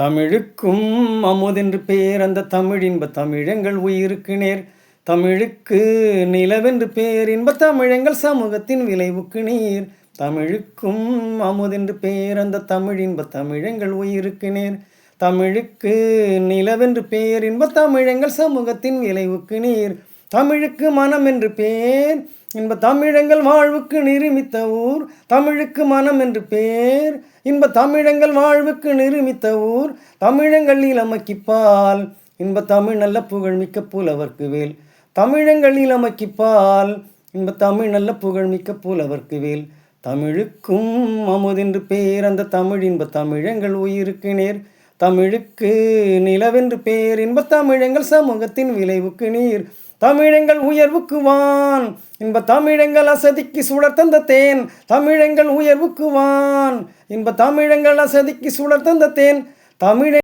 தமிழுக்கும் அமுதென்று பேர் அந்த தமிழின்ப தமிழங்கள் உயிருக்கு நேர் தமிழுக்கு நிலவென்று பேர் இன்ப தமிழங்கள் சமூகத்தின் விளைவுக்கு நீர். தமிழுக்கும் அமுதென்று பேர் அந்த தமிழின்ப தமிழங்கள் உயிருக்கு நேர் தமிழுக்கு நிலவென்று பேர் இன்ப தமிழங்கள் சமூகத்தின் விளைவுக்கு நீர். தமிழுக்கு மனம் என்று பேர். இன்ப தமிழங்கள் வாழ்வுக்கு நிருமித்த ஊர். தமிழுக்கு மனம் என்று பேர். இன்ப தமிழங்கள் வாழ்வுக்கு நிருமித்த ஊர். தமிழங்கள் இளமக்கிப்பால். இன்ப தமிழ் நல்ல புகழ்மிக்க புலவர்க்கு வேல். தமிழங்கள் இளமக்கிப்பால். இன்ப தமிழ் நல்ல புகழ்மிக்க புலவர்க்கு வேல். தமிழுக்கும் அமுதென்று பேர். அந்த தமிழ் இன்ப தமிழங்கள் உயிருக்கு நேர். தமிழுக்கு நிலவென்று பேர். இன்ப தமிழங்கள் சமூகத்தின் விளைவுக்கு நீர். தமிழங்கள் உயர்வுக்கு வான். இன்ப தமிழங்கள் அசதிக்கு சுடர் தந்த தேன். தமிழங்கள் உயர்வுக்கு வான். இன்ப தமிழங்கள் அசதிக்கு சுடர் தந்த தேன். தமிழ